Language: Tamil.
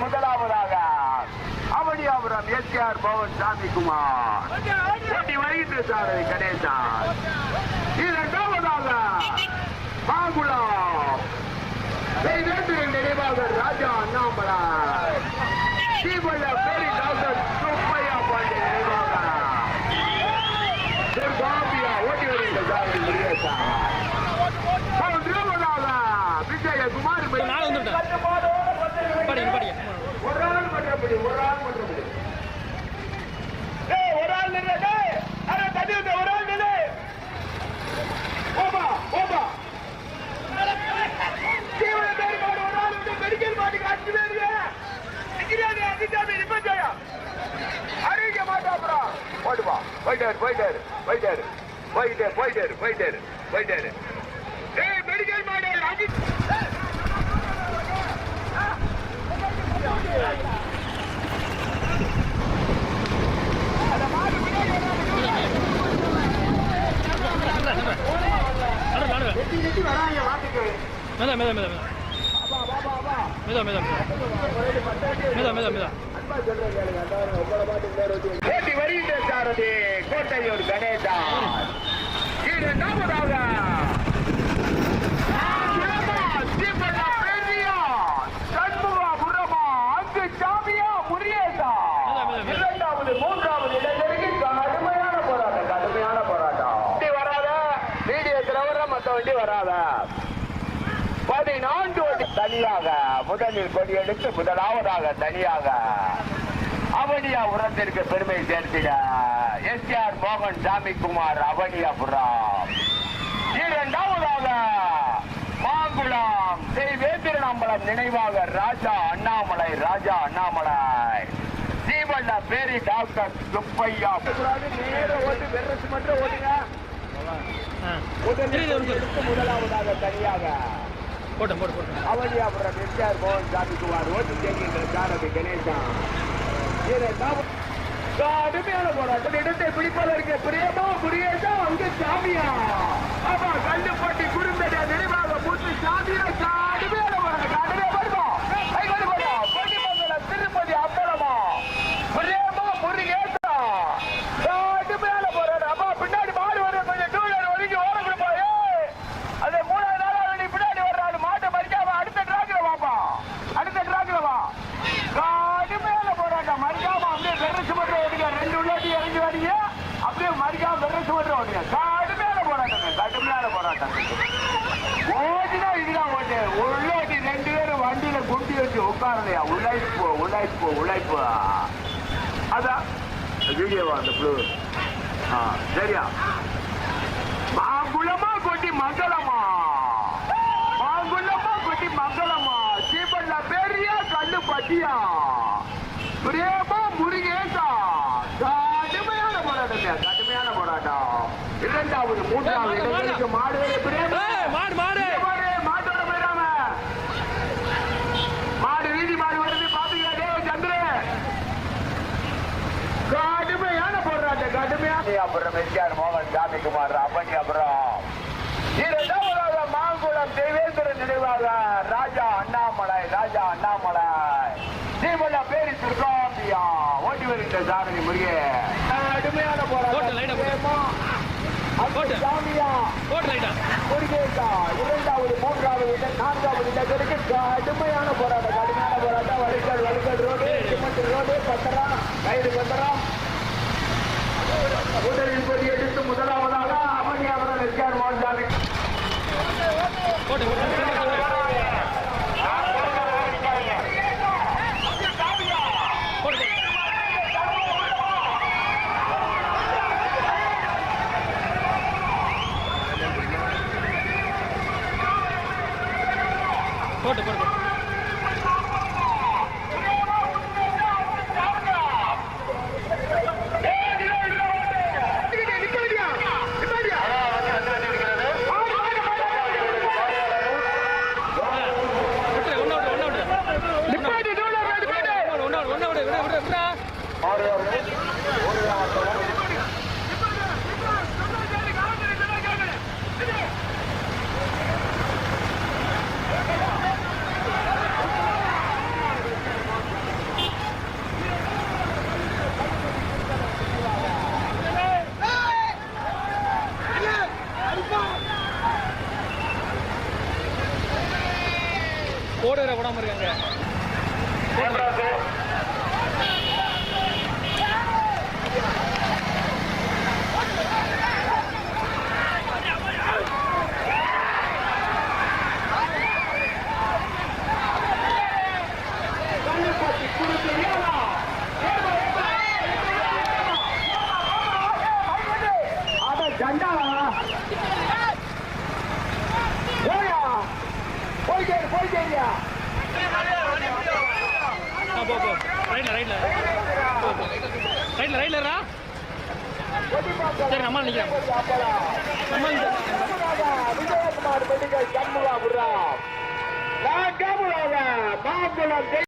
முதலாவதாக அவனியாபுரம் எஸ்ஆர் பவன் சாமிக்குமார் வருகின்ற சாரதி கணேசன் இரண்டாவதாக மாங்குளம் வேண்டிய ராஜா அண்ணாமலை ஸ்ரீவல்ல பேரி போயிட்டாரு போயிட்டாரு போயிட்டாரு போயிட்டாரு போயிட்டாரு போயிட்டாரு போயிட்டாரு ஏய் மெடிக்கல் மாடு அடி நடு நடு எட்டி எட்டி வராங்க வாட்டுக்கு மேதா மேதா மேதா மேதா. கோட்டையூர் கணேசா இரண்டாவது மூன்றாவது இடத்திற்கு கடுமையான போராட்டம் கடுமையான போராட்டம். வண்டி வராத வீடியோ வர மத்த வண்டி வராத. பதினான்கு தனியாக முதலில் கொடியெடுத்து முதலாவதாக தனியாக அவனியா உரத்திற்கு பெருமை சேர்த்திட. எஸ் ஆர் மோகன் சாமிக்குமார் அவனியாபுரம் இரண்டாவதாக மாங்குளம் ஸ்ரீ வேந்திரநம்பலம் நினைவாக ராஜா அண்ணாமலை ராஜா அண்ணாமலை. ஸ்ரீவல்ல பேரி டாக்டர் சுப்பையா. முதலாவதாக தனியாக அவனியாபுரம் எஸ்ஆர் மோகன் சாமிக்குமார் ஓட்டு சேர்க்கின்ற சாரதி கணேசா. இரண்டாவது கடுமையான போராட்டம் இடத்தை பிடிப்பதற்கு பிரியமா குடியேசா அங்கு சாமியா. ஆமா கல்லுப்பட்டி குடும்பத்தை நினைவாக பூத்து சாமியா உட்காரலையா உழைப்பு உழைப்பு உழைப்பு. அதான் வீடியோவா அந்த ப்ளூ ஆ சரியா? மாங்குளமா கொட்டி மங்களமா? மாங்குளமா கொட்டி மங்களமா? சீபல்ல பெரிய கண்ணு பட்டியா? பிரேமா முருகேசா. கடுமையான போராட்டம் கடுமையான போராட்டம். இரண்டாவது மூன்றாவது இடங்களுக்கு மாடு பிரேமா அப்புறம் எஸ்ஆர் மோகன் சாமிக்குமார் அப்பஞ்சாபுரம் இரண்டாவதாக மாங்குளம் தேவேந்திரன் நினைவாக ராஜா அண்ணாமலை ராஜா அண்ணாமலை. தீபல பேரி துர்காம்பியா ஓட்டி வருகின்ற போட்டு, லைட்டா போட்டு. போராட்டம். சாமியா? முருகேசா இரண்டாவது மூன்றாவது இடம் நான்காவது இடத்திற்கு கடுமையான போராட்டம். கடுமையான போராட்டம். வழுக்கல் வழுக்கல் ரோடு சிமெண்ட் ரோடு பத்திரம் கைது பத்திரம் முதலில் கொடி எடுத்து முதலாவதாக அமணி அவர்கள் எஸ்ஆர் மோகன்சாமி. போட்டு போட்டு. போடுற விடாம இருக்காங்க Yeah. போ போ. ரைட்ல ரைட்ல போ போ. ரைட்ல ரைட்லரா சரி நம்ம நிக்கிறேன் நம்ம விஜயகுமார் மெடிக்கல் கண்முலா புறா நான்